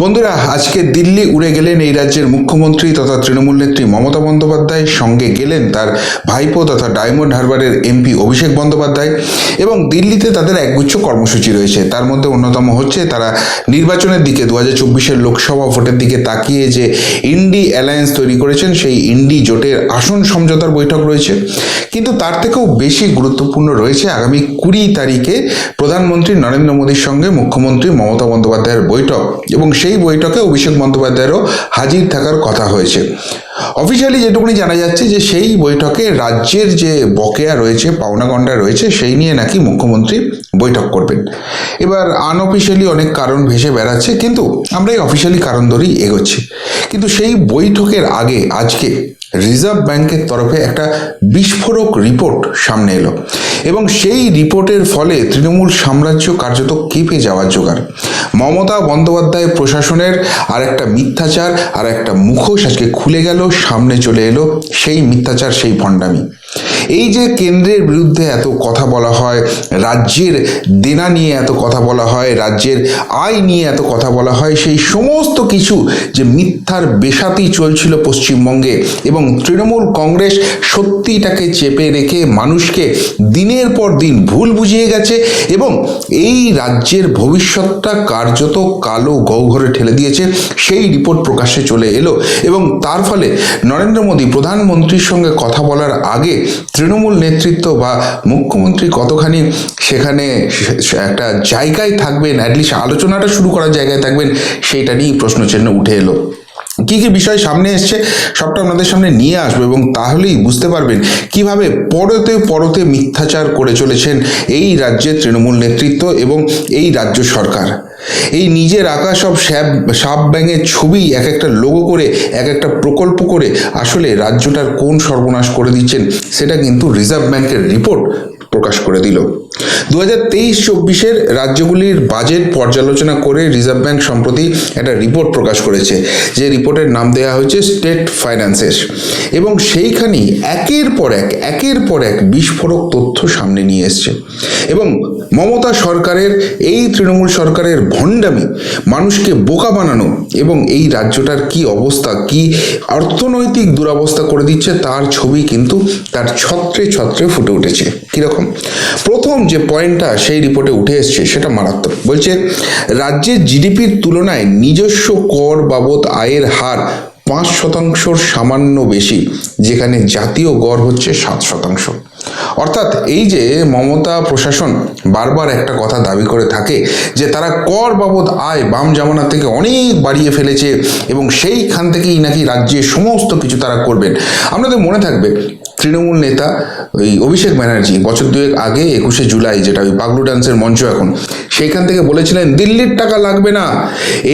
বন্ধুরা, আজকে দিল্লি উড়ে গেলেন এই রাজ্যের মুখ্যমন্ত্রী তথা তৃণমূল নেত্রী মমতা বন্দ্যোপাধ্যায়, সঙ্গে গেলেন তার ভাইপো তথা ডায়মন্ড হারবারের এমপি অভিষেক বন্দ্যোপাধ্যায় এবং দিল্লিতে তাদের একগুচ্ছ কর্মসূচি রয়েছে। তার মধ্যে অন্যতম হচ্ছে তারা নির্বাচনের দিকে দু হাজার চব্বিশের লোকসভা ভোটের দিকে তাকিয়ে যে ইন্ডি অ্যালায়েন্স তৈরি করেছেন, সেই ইন্ডি জোটের আসন সমঝোতার বৈঠক রয়েছে। কিন্তু তার থেকেও বেশি গুরুত্বপূর্ণ রয়েছে আগামী কুড়ি তারিখে প্রধানমন্ত্রী নরেন্দ্র মোদীর সঙ্গে মুখ্যমন্ত্রী মমতা বন্দ্যোপাধ্যায়ের বৈঠক। এবং সেই বৈঠকে অভিষেক বন্দ্যোপাধ্যায়েরও হাজির থাকার কথা হয়েছে। অফিসিয়ালি যেটুকুনি জানা যাচ্ছে যে সেই বৈঠকে রাজ্যের যে বকেয়া রয়েছে পাওনাগণ্ডা রয়েছে, সেই নিয়ে নাকি মুখ্যমন্ত্রী বৈঠক করবেন। এবার আনঅফিসিয়ালি অনেক কারণ ভেসে বেড়াচ্ছে, কিন্তু আমরা এই অফিসিয়ালি কারণ ধরেই এগোচ্ছি। কিন্তু সেই বৈঠকের আগে, আজকে রিজার্ভ ব্যাংকের তরফে একটা বিস্ফোরক রিপোর্ট সামনে এলো এবং সেই রিপোর্টের ফলে তৃণমূল সাম্রাজ্য কার্যত কেঁপে যাওয়ার জোগাড়। মমতা বন্দ্যোপাধ্যায় প্রশাসনের আর একটা মিথ্যাচার আর একটা মুখোশ আজকে খুলে গেল, সামনে চলে এলো সেই মিথ্যাচার, সেই ভণ্ডামি। এই যে কেন্দ্রের বিরুদ্ধে এত কথা বলা হয়, রাজ্যের দেনা নিয়ে এত কথা বলা হয়, রাজ্যের আয় নিয়ে এত কথা বলা হয়, সেই সমস্ত কিছু যে মিথ্যার বেসাতি চলছিল পশ্চিমবঙ্গে এবং তৃণমূল কংগ্রেস সত্যিটাকে চেপে রেখে মানুষকে দিনের পর দিন ভুল বুঝিয়ে গেছে এবং এই রাজ্যের ভবিষ্যৎটা কার্যত কালো গহ্বরে ঠেলে দিয়েছে, সেই রিপোর্ট প্রকাশ্যে চলে এলো এবং তার ফলে নরেন্দ্র মোদী প্রধানমন্ত্রীর সঙ্গে কথা বলার আগে তৃণমূল নেতৃত্ব বা মুখ্যমন্ত্রী কতখানি সেখানে একটা জায়গায় থাকবেন অ্যাটলিস্ট আলোচনাটা শুরু করার জায়গায় থাকবেন, সেইটা নিয়েই প্রশ্নচিহ্ন উঠে এলো। কি কি বিষয় সামনে এসছে সবটা আপনাদের সামনে নিয়ে আসব এবং তাহলেই বুঝতে পারবেন কীভাবে পরতে পরতে মিথ্যাচার করে চলেছেন এই রাজ্যের তৃণমূল নেতৃত্ব এবং এই রাজ্য সরকার। এই নিজের আঁকা সব স্যাপ, সাপ ব্যাঙের ছবি এক একটা লোগো করে, এক একটা প্রকল্প করে আসলে রাজ্যটার কোন সর্বনাশ করে দিচ্ছেন সেটা কিন্তু রিজার্ভ ব্যাংকের রিপোর্ট প্রকাশ করে দিল। দু হাজার তেইশ চব্বিশের রাজ্যগুলির বাজেট পর্যালোচনা করে রিজার্ভ ব্যাংক সম্প্রতি একটা রিপোর্ট প্রকাশ করেছে। যে রিপোর্টের নাম দেওয়া হয়েছে স্টেট ফাইন্যান্সেস এবং সেইখানেই একের পর এক, একের পর এক বিস্ফোরক তথ্য সামনে নিয়ে এসছে। এবং মমতা সরকারের, এই তৃণমূল সরকারের ভণ্ডামি, মানুষকে বোকা বানানো এবং এই রাজ্যটার কি অবস্থা, কি অর্থনৈতিক দুরবস্থা করে দিচ্ছে, তার ছবি কিন্তু তার ছত্রে ছত্রে ফুটে উঠেছে। কীরকম? প্রথম যে পয়েন্টটা সেই রিপোর্টে উঠে এসছে সেটা মারাত্মক। বলছে, রাজ্যের জিডিপির তুলনায় নিজস্ব কর বাবদ আয়ের হার পাঁচ শতাংশর সামান্য বেশি, যেখানে জাতীয় গড় হচ্ছে সাত শতাংশ। অর্থাৎ এই যে মমতা প্রশাসন বারবার একটা কথা দাবি করে থাকে যে তারা কর বাবদ আয় বাম জামানা থেকে অনেক বাড়িয়ে ফেলেছে এবং সেইখান থেকেই নাকি রাজ্যে সমস্ত কিছু তারা করবেন। আপনাদের মনে থাকবে তৃণমূল নেতা ওই অভিষেক ব্যানার্জি বছর দুয়েক আগে একুশে জুলাই যেটা ওই পাগলু ডান্সের মঞ্চ এখন, সেইখান থেকে বলেছিলেন, দিল্লির টাকা লাগবে না।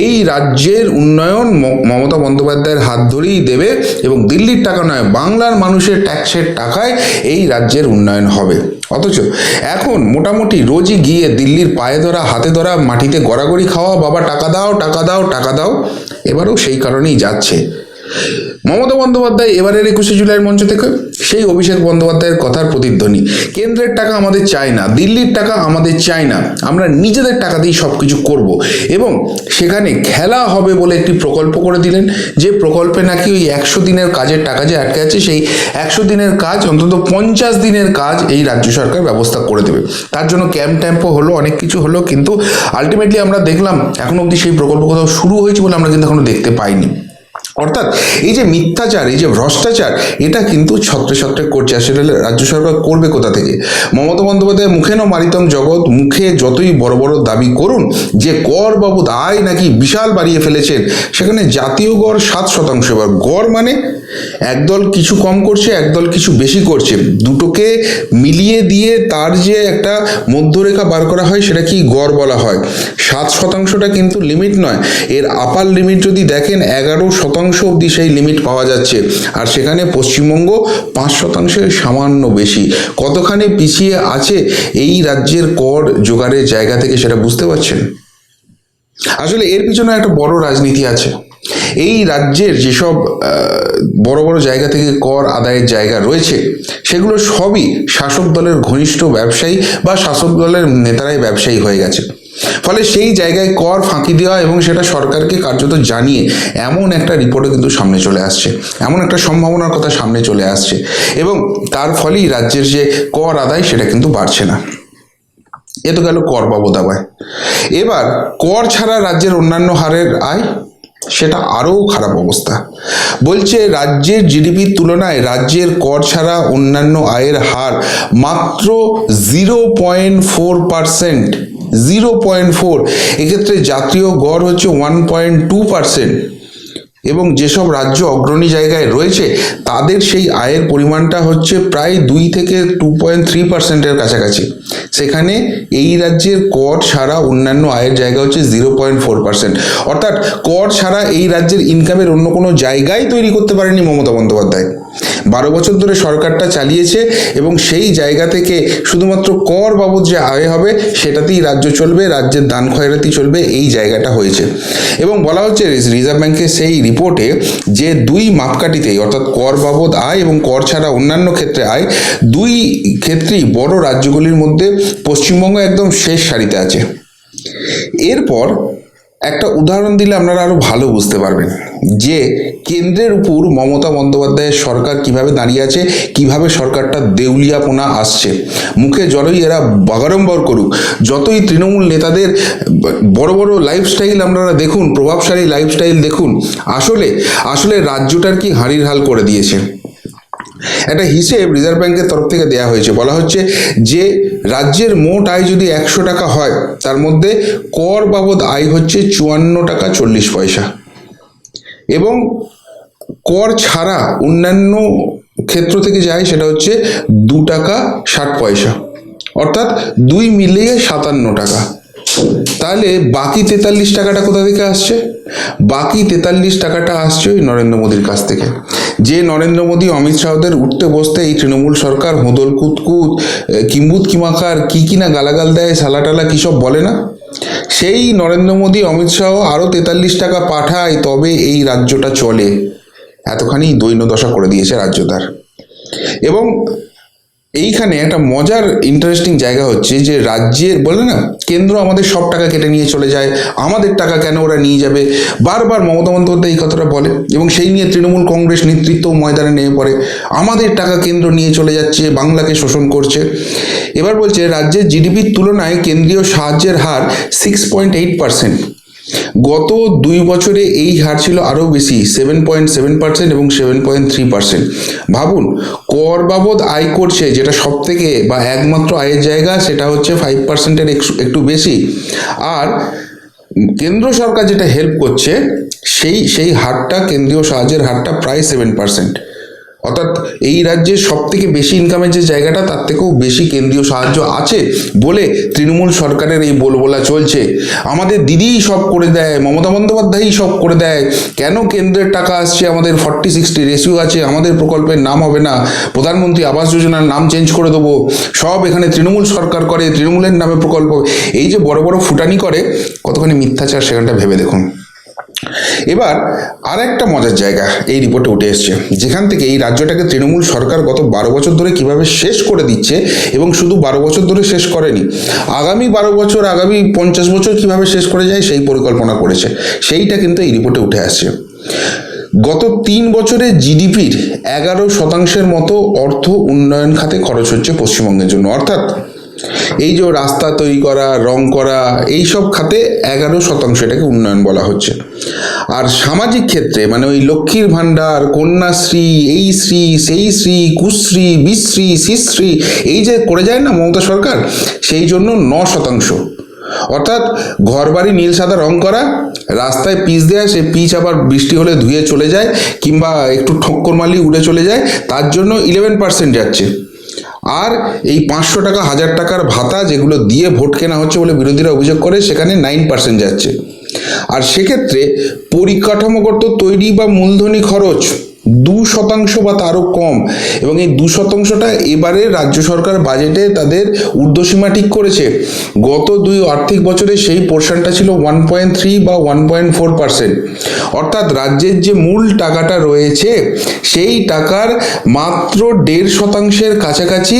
এই রাজ্যের উন্নয়ন মমতা বন্দ্যোপাধ্যায়ের হাত ধরেই দেবে এবং দিল্লির টাকা নয়, বাংলার মানুষের ট্যাক্সের টাকায় এই রাজ্যের উন্নয়ন হবে। অথচ এখন মোটামুটি রোজই গিয়ে দিল্লির পায়ে ধরা, হাতে ধরা, মাটিতে গড়াগড়ি খাওয়া, বাবা, টাকা দাও টাকা দাও টাকা দাও। এবারেও সেই কারণেই যাচ্ছে। মমতা বন্দ্যোপাধ্যায় এবারের একুশে জুলাইয়ের মঞ্চ থেকে সেই অভিষেক বন্দ্যোপাধ্যায়ের কথার প্রতিধ্বনি। কেন্দ্রের টাকা আমাদের চাই না, দিল্লির টাকা আমাদের চাই না, আমরা নিজেদের টাকা দিয়ে সব কিছু করব। এবং সেখানে খেলা হবে বলে একটি প্রকল্প করে দিলেন, যে প্রকল্পে নাকি ওই একশো দিনের কাজের টাকা যে আটকে আছে, সেই একশো দিনের কাজ, অন্তত পঞ্চাশ দিনের কাজ এই রাজ্য সরকার ব্যবস্থা করে দেবে। তার জন্য ক্যাম্প ট্যাম্পও হলো, অনেক কিছু হলো, কিন্তু আলটিমেটলি আমরা দেখলাম, এখনও অবধি সেই প্রকল্প কোথাও শুরু হয়েছে বলে আমরা কিন্তু এখনও দেখতে পাইনি। অর্থাৎ এই যে মিথ্যাচার, এই যে ভ্রষ্টাচার, এটা কিন্তু ছত্রে ছত্রে করছে। আসলে রাজ্য সরকার করবে কোথা থেকে? মমতা বন্দ্যোপাধ্যায় মুখে ন মারিতম জগৎ মুখে যতই বড় বড় দাবি করুন, যে কর বাবদ আয় নাকি বিশাল বাড়িয়ে ফেলেছেন, সেখানে জাতীয় গড় সাত শতাংশ। এবার গড় মানে একদল কিছু কম করছে, একদল কিছু বেশি করছে। দুটোকে মিলিয়ে দিয়ে তার যে একটা মধ্যরেখা বার করা হয়, সেটা কি গড় বলা হয়? সাত শতাংশটা কিন্তু লিমিট নয়। এর আপার লিমিট যদি দেখেন, এগারো শতাংশ অবধি সেই লিমিট পাওয়া যাচ্ছে। আর সেখানে পশ্চিমবঙ্গ পাঁচ শতাংশের সামান্য বেশি। কতখানি পিছিয়ে আছে এই রাজ্যের কর জোগাড়ের জায়গা থেকে সেটা বুঝতে পারছেন? আসলে এর পিছনে একটা বড় রাজনীতি আছে। এই রাজ্যের যেসব বড় বড় জায়গা থেকে কর আদায়ের জায়গা রয়েছে, সেগুলো সবই শাসক দলের ঘনিষ্ঠ ব্যবসায়ী বা শাসক দলের নেতারাই ব্যবসায়ী হয়ে গেছে। ফলে সেই জায়গায় কর ফাঁকি দেওয়া এবং সেটা সরকারকে কার্যত জানিয়ে এমন একটা রিপোর্টও কিন্তু সামনে চলে আসছে। এমন একটা সম্ভাবনার কথা সামনে চলে আসছে। এবং তার ফলেই রাজ্যের যে কর আদায় সেটা কিন্তু বাড়ছে না। এ তো গেল কর বাবদ আয় এবার কর ছাড়া রাজ্যের অন্যান্য হারের আয়, সেটা আরও খারাপ অবস্থা। বলছে রাজ্যের জিডিপির তুলনায় রাজ্যের কর ছাড়া অন্যান্য আয়ের হার মাত্র zero point four percent zero point four. এক্ষেত্রে জাতীয় গড় হচ্ছে ওয়ান পয়েন্ট টু পার্সেন্ট। এবং যেসব রাজ্য অগ্রণী জায়গায় রয়েছে, তাদের সেই আয়ের পরিমাণটা হচ্ছে প্রায় দুই থেকে টু পয়েন্ট থ্রি পার্সেন্টের কাছাকাছি। সেখানে এই রাজ্যের কর ছাড়া অন্যান্য আয়ের জায়গা হচ্ছে জিরো পয়েন্ট ফোর পার্সেন্ট। অর্থাৎ কর ছাড়া এই রাজ্যের ইনকামের অন্য কোনো জায়গায় তৈরি করতে পারেনি মমতা বন্দ্যোপাধ্যায়। বারো বছর ধরে সরকারটা চালিয়েছে এবং সেই জায়গা থেকে শুধুমাত্র কর বাবদ যে আয় হবে, সেটাতেই রাজ্য চলবে, রাজ্যের দান খয়রাতি চলবে, এই জায়গাটা হয়েছে। এবং বলা হচ্ছে রিজার্ভ ব্যাংকের সেই রিপোর্টে যে দুই মাপকাঠিতেই অর্থাৎ কর বাবদ আয় এবং কর ছাড়া অন্যান্য ক্ষেত্রে আয়, দুই ক্ষেত্রেই বড় রাজ্যগুলির মধ্যে পশ্চিমবঙ্গ একদম শেষ সারিতে আছে। এরপর একটা উদাহরণ দিলে আপনারা আরও ভালো বুঝতে পারবেন যে কেন্দ্রের উপর মমতা বন্দ্যোপাধ্যায়ের সরকার কীভাবে দাঁড়িয়ে আছে, কীভাবে সরকারটা দেউলিয়াপনা আসছে। মুখে যতই এরা বাগাড়ম্বর করুক। যতই তৃণমূল নেতাদের বড় বড় লাইফস্টাইল আপনারা দেখুন, প্রভাবশালী লাইফস্টাইল দেখুন, আসলে আসলে রাজ্যটার কি হাঁড়ির হাল করে দিয়েছে। একটা হিসেব রিজার্ভ ব্যাংকের তরফ থেকে দেওয়া হয়েছে। বলা হচ্ছে যে রাজ্যের মোট আয় যদি একশো টাকা হয়, তার মধ্যে কর বাবদ আয় হচ্ছে চুয়ান্ন টাকা চল্লিশ পয়সা। এবং কর ছাড়া অন্যান্য ক্ষেত্র থেকে যায় সেটা হচ্ছে দু টাকা ষাট পয়সা। অর্থাৎ দুই মিলিয়ে সাতান্ন টাকা। তাহলে বাকি তেতাল্লিশ টাকাটা কোথা থেকে আসছে? বাকি তেতাল্লিশ টাকাটা আসছে ওই নরেন্দ্র মোদীর কাছ থেকে। যে নরেন্দ্র মোদী, অমিত শাহদের উঠতে বসতে এই তৃণমূল সরকার হুদল কুতকুত কিম্বুত কিমাকার, কি কি না গালাগাল দেয় সালাটালা কী সব বলে না? সেই নরেন্দ্র মোদী, অমিত শাহ আরও তেতাল্লিশ টাকা পাঠায়, তবে এই রাজ্যটা চলে। এতখানি দৈন্যদশা করে দিয়েছে রাজ্যটার এবং এইখানে একটা মজার ইন্টারেস্টিং জায়গা হচ্ছে যে রাজ্যের, বলে না, কেন্দ্র আমাদের সব টাকা কেটে নিয়ে চলে যায়, আমাদের টাকা কেন ওরা নিয়ে যাবে? বারবার মমতা বন্দ্যোপাধ্যায় এই কথাটা বলে এবং সেই নিয়ে তৃণমূল কংগ্রেস নেতৃত্ব ময়দানে নেমে পড়ে। আমাদের টাকা কেন্দ্র নিয়ে চলে যাচ্ছে, বাংলাকে শোষণ করছে। এবার বলছে, রাজ্যের জিডিপির তুলনায় কেন্দ্রীয় সাহায্যের হার সিক্স পয়েন্ট এইট পার্সেন্ট গত দুই বছরে এই হার ছিল আরও বেশি সেভেন পয়েন্ট সেভেন পার্সেন্ট এবং সেভেন পয়েন্ট থ্রি পার্সেন্ট ভাবুন, কর বাবদ আয় করছে, যেটা সব থেকে বা একমাত্র আয়ের জায়গা, সেটা হচ্ছে ফাইভ পার্সেন্টের একটু বেশি। আর কেন্দ্র সরকার যেটা হেল্প করছে, সেই সেই হারটা, কেন্দ্রীয় সাহায্যের হারটা প্রায় সেভেন পার্সেন্ট অর্থাৎ এই রাজ্যের সব থেকে বেশি ইনকামের যে জায়গাটা, তার থেকেও বেশি কেন্দ্রীয় সাহায্য আছে বলে তৃণমূল সরকারের এই বলবোলা চলছে। আমাদের দিদিই সব করে দেয়, মমতা বন্দ্যোপাধ্যায়ই সব করে দেয়। কেন কেন্দ্রের টাকা আসছে? আমাদের ফর্টি সিক্সটি রেশিও আছে, আমাদের প্রকল্পের নাম হবে না। প্রধানমন্ত্রী আবাস যোজনার নাম চেঞ্জ করে দেবো। সব এখানে তৃণমূল সরকার করে, তৃণমূলের নামে প্রকল্প। এই যে বড় বড় ফুটানি করে, কতখানি মিথ্যাচার সেখানটা ভেবে দেখুন। এবার আর একটা মজার জায়গা এই রিপোর্টে উঠে এসছে। যেখান থেকে এই রাজ্যটাকে তৃণমূল সরকার গত বারো বছর ধরে কীভাবে শেষ করে দিচ্ছে এবং শুধু বারো বছর ধরে শেষ করেনি, আগামী বারো বছর, আগামী পঞ্চাশ বছর কীভাবে শেষ করে যায় সেই পরিকল্পনা করেছে। সেইটা কিন্তু এই রিপোর্টে উঠে আসছে। গত তিন বছরে জিডিপির এগারো শতাংশের মতো অর্থ উন্নয়ন খাতে খরচ হচ্ছে পশ্চিমবঙ্গের জন্য। অর্থাৎ এই যে রাস্তা তৈরি করা, রং করা, এই সব খাতে এগারো শতাংশ এটাকে উন্নয়ন বলা হচ্ছে। আর সামাজিক ক্ষেত্রে মানে ওই লক্ষ্মীর ভাণ্ডার, কন্যাশ্রী, এই শ্রী, সেই শ্রী, কুশ্রী, বিশ্রী শিশ্রী এই যে করে যায় না মমতা সরকার, সেই জন্য ন শতাংশ। অর্থাৎ ঘরবাড়ি নীল সাদা রং করা, রাস্তায় পিচ দেয়া সে পিচ আবার বৃষ্টি হলে ধুয়ে চলে যায়, কিংবা একটু ঠক্কর মারলেই উড়ে চলে যায়, তার জন্য ইলেভেন পার্সেন্ট যাচ্ছে। আর এই পাঁচশো টাকা, হাজার টাকার ভাতা যেগুলো দিয়ে ভোট কেনা হচ্ছে বলে বিরোধীরা অভিযোগ করে, সেখানে নাইন পার্সেন্ট যাচ্ছে। আর সেক্ষেত্রে পরিকাঠামোগত তৈরি বা মূলধনী খরচ দু শতাংশ বা তারও কম। এবং এই দু শতাংশটা এবারে রাজ্য সরকার বাজেটে তাদের ঊর্ধ্বসীমা ঠিক করেছে। গত দুই আর্থিক বছরে সেই পোর্শনটা ছিল ওয়ান পয়েন্ট থ্রি বা ওয়ান পয়েন্ট ফোর পার্সেন্ট অর্থাৎ রাজ্যের যে মূল টাকাটা রয়েছে, সেই টাকার মাত্র দেড় শতাংশের কাছাকাছি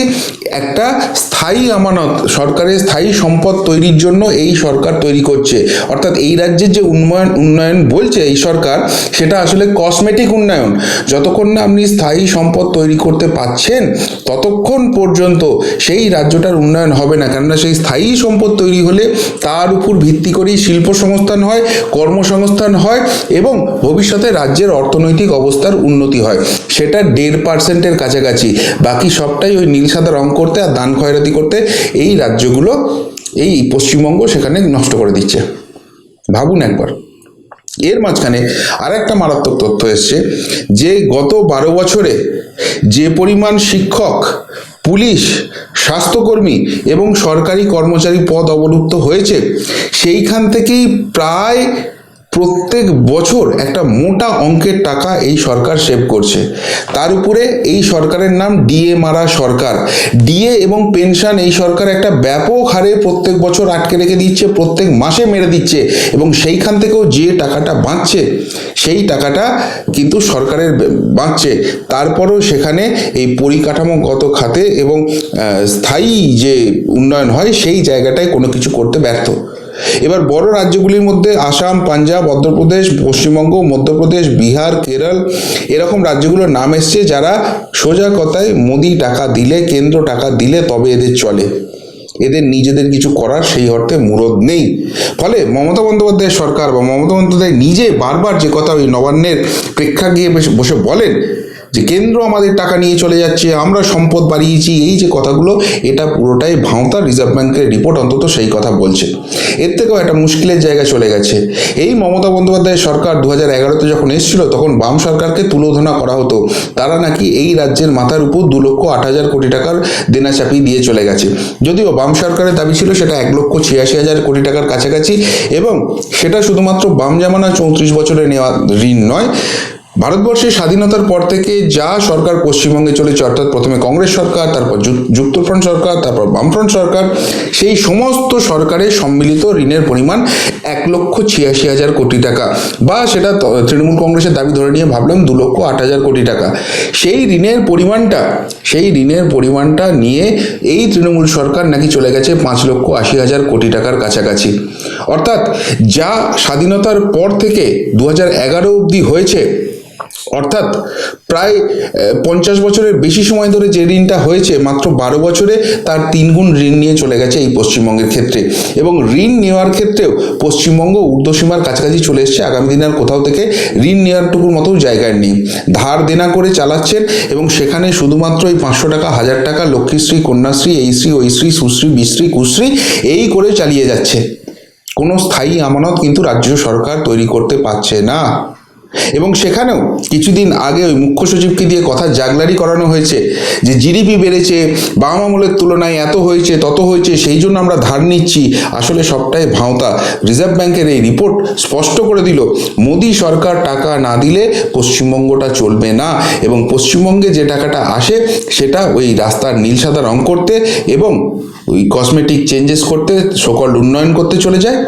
একটা স্থায়ী আমানত, সরকারের স্থায়ী সম্পদ তৈরির জন্য এই সরকার তৈরি করছে। অর্থাৎ এই রাজ্যের যে উন্নয়ন উন্নয়ন বলছে এই সরকার, সেটা আসলে কসমেটিক উন্নয়ন। যতক্ষণ না আপনি স্থায়ী সম্পদ তৈরি করতে পাচ্ছেন, ততক্ষণ পর্যন্ত সেই রাজ্যটার উন্নয়ন হবে না। কেননা সেই স্থায়ী সম্পদ তৈরি হলে তার উপর ভিত্তি করেই শিল্প সংস্থান হয়, কর্মসংস্থান হয় এবং ভবিষ্যতে রাজ্যের অর্থনৈতিক অবস্থার উন্নতি হয়। সেটা দেড় পার্সেন্টের কাছাকাছি। বাকি সবটাই ওই নীল সাদা রং করতে আর দান খয়রাতি করতে এই রাজ্যগুলো এই পশ্চিমবঙ্গ সেখানে নষ্ট করে দিচ্ছে। ভাবুন একবার। এর মাঝখানে আর একটা মারাত্মক তথ্য এসছে যে গত বারো বছরে যে পরিমাণ শিক্ষক, পুলিশ, স্বাস্থ্যকর্মী এবং সরকারি কর্মচারী পদ অবলুপ্ত হয়েছে, সেইখান থেকেই প্রায় প্রত্যেক বছর একটা মোটা অঙ্কের টাকা এই সরকার সেভ করছে। তার উপরে এই সরকারের নাম ডিএ মারা সরকার। ডিএ এবং পেনশন এই সরকার একটা ব্যাপক হারে প্রত্যেক বছর আটকে রেখে দিচ্ছে, প্রত্যেক মাসে মেরে দিচ্ছে এবং সেইখান থেকেও যে টাকাটা বাঁচছে, সেই টাকাটা কিন্তু সরকারের বাঁচছে। তারপরও সেখানে এই পরিকাঠামোগত খাতে এবং স্থায়ী যে উন্নয়ন হয়, সেই জায়গাটায় কোনো কিছু করতে ব্যর্থ। এবার বড় রাজ্যগুলির মধ্যে আসাম, পাঞ্জাব, অন্ধ্রপ্রদেশ, পশ্চিমবঙ্গ, মধ্যপ্রদেশ, বিহার, কেরল এরকম রাজ্যগুলোর নাম এসছে যারা সোজা কথায় মোদি টাকা দিলে, কেন্দ্র টাকা দিলে তবে এদের চলে। এদের নিজেদের কিছু করার সেই অর্থে মুরদ নেই। ফলে মমতা বন্দ্যোপাধ্যায়ের সরকার বা মমতা বন্দ্যোপাধ্যায় নিজে বারবার যে কথা ওই নবান্নের প্রেক্ষাগৃহে বসে- বসে বলেন যে কেন্দ্র আমাদের টাকা নিয়ে চলে যাচ্ছে, আমরা সম্পদ বাড়িয়েছি, এই যে কথাগুলো, এটা পুরোটাই ভাঁওতা রিজার্ভ ব্যাংকের রিপোর্ট অন্তত সেই কথা বলছে। এর থেকেও একটা মুশকিলের জায়গা চলে গেছে। এই মমতা বন্দ্যোপাধ্যায়ের সরকার দু হাজার এগারোতে যখন এসেছিল, তখন বাম সরকারকে তুলোধনা করা হতো। তারা নাকি এই রাজ্যের মাথার উপর দু লক্ষ আট হাজার কোটি টাকার দেনা চাপিয়ে দিয়ে চলে গেছে। যদিও বাম সরকারের দাবি ছিল সেটা এক লক্ষ ছিয়াশি হাজার কোটি টাকার কাছাকাছি, এবং সেটা শুধুমাত্র বাম জামানা চৌত্রিশ বছরে নেওয়া ঋণ নয় ভারতবর্ষের স্বাধীনতার পর থেকে যা সরকার পশ্চিমবঙ্গে চলেছে, অর্থাৎ প্রথমে কংগ্রেস সরকার, তারপর যুক্তফ্রন্ট সরকার, তারপর বামফ্রন্ট সরকার, সেই সমস্ত সরকারের সম্মিলিত ঋণের পরিমাণ এক লক্ষ ছিয়াশি হাজার কোটি টাকা। বা সেটা তৃণমূল কংগ্রেসের দাবি ধরে নিয়ে ভাবলাম দু লক্ষ আট হাজার কোটি টাকা। সেই ঋণের পরিমাণটা, সেই ঋণের পরিমাণটা নিয়ে এই তৃণমূল সরকার নাকি চলে গেছে পাঁচ লক্ষ আশি হাজার কোটি টাকার কাছাকাছি। অর্থাৎ যা স্বাধীনতার পর থেকে দু হাজার এগারো অবধি হয়েছে অর্থাৎ প্রায় পঞ্চাশ বছরের বেশি সময় ধরে যে ঋণটা হয়েছে, মাত্র বারো বছরে তার তিনগুণ ঋণ নিয়ে চলে গেছে এই পশ্চিমবঙ্গের ক্ষেত্রে। এবং ঋণ নেওয়ার ক্ষেত্রেও পশ্চিমবঙ্গ ঊর্ধ্বসীমার কাছাকাছি চলে এসছে। আগামী দিনে আর কোথাও থেকে ঋণ নেওয়ারটুকুর মতো জায়গার নেই। ধার দেনা করে চালাচ্ছেন এবং সেখানে শুধুমাত্র এই পাঁচশো টাকা, হাজার টাকা লক্ষ্মীশ্রী, কন্যাশ্রী এই শ্রী ওই শ্রী সুশ্রী, বিশ্রী, কুশ্রী এই করে চালিয়ে যাচ্ছে। কোনো স্থায়ী আমানত কিন্তু রাজ্য সরকার তৈরি করতে পারছে না। এবং সেখানেও কিছুদিন আগে ওই মুখ্য সচিবকে দিয়ে কথা জাগলারি করানো হয়েছে যে জিডিপি বেড়েছে, বাম আমলের তুলনায় এত হয়েছে, তত হয়েছে, সেই জন্য আমরা ধার নিচ্ছি। আসলে সবটাই ভাঁওতা। রিজার্ভ ব্যাংকের এই রিপোর্ট স্পষ্ট করে দিল, মোদী সরকার টাকা না দিলে পশ্চিমবঙ্গটা চলবে না। এবং পশ্চিমবঙ্গে যে টাকাটা আসে, সেটা ওই রাস্তার নীল সাদা রং করতে এবং ওই কসমেটিক চেঞ্জেস করতে সকল উন্নয়ন করতে চলে যায়।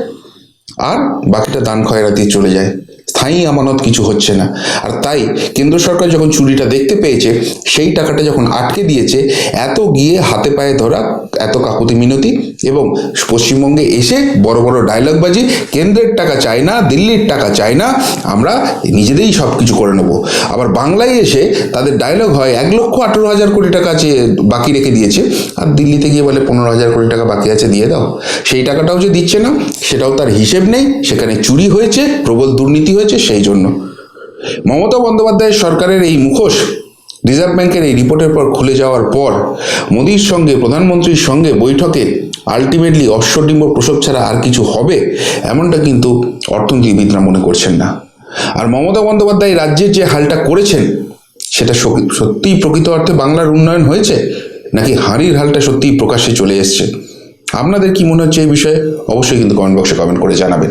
আর বাকিটা দান খয়রাতি চলে যায়। স্থায়ী আমানত কিছু হচ্ছে না। আর তাই কেন্দ্র সরকার যখন চুরিটা দেখতে পেয়েছে, সেই টাকাটা যখন আটকে দিয়েছে, এত গিয়ে হাতে পায়ে ধরা, এত কাকুতি মিনতি এবং পশ্চিমবঙ্গে এসে বড় বড় ডায়লগবাজি কেন্দ্রের টাকা চাই না, দিল্লির টাকা চাই না, আমরা নিজেদেরই সব কিছু করে নেব। আবার বাংলায় এসে তাদের ডায়লগ হয়, এক লক্ষ আঠেরো হাজার কোটি টাকা আছে বাকি রেখে দিয়েছে, আর দিল্লিতে গিয়ে বলে পনেরো হাজার কোটি টাকা বাকি আছে, দিয়ে দাও। সেই টাকাটাও যে দিচ্ছে না, সেটাও তার হিসেব নেই, সেখানে চুরি হয়েছে, প্রবল দুর্নীতি হয়েছে সেই জন্য। মমতা বন্দ্যোপাধ্যায়ের সরকারের এই মুখোশ রিজার্ভ ব্যাংকের এই রিপোর্টের পর খুলে যাওয়ার পর মোদির সঙ্গে, প্রধানমন্ত্রীর সঙ্গে বৈঠকে আলটিমেটলি অশ্বডিম্ব প্রসব ছাড়া আর কিছু হবে এমনটা কিন্তু অর্থনীতিবিদরা মনে করছেন না। আর মমতা বন্দ্যোপাধ্যায় রাজ্যের যে হালটা করেছেন, সেটা সত্যিই প্রকৃত অর্থে বাংলার উন্নয়ন হয়েছে নাকি হাঁড়ির হালটা সত্যিই প্রকাশ্যে চলে এসছে? আপনাদের কি মনে হচ্ছে এই বিষয়ে? অবশ্যই কিন্তু কমেন্ট বক্সে কমেন্ট করে জানাবেন।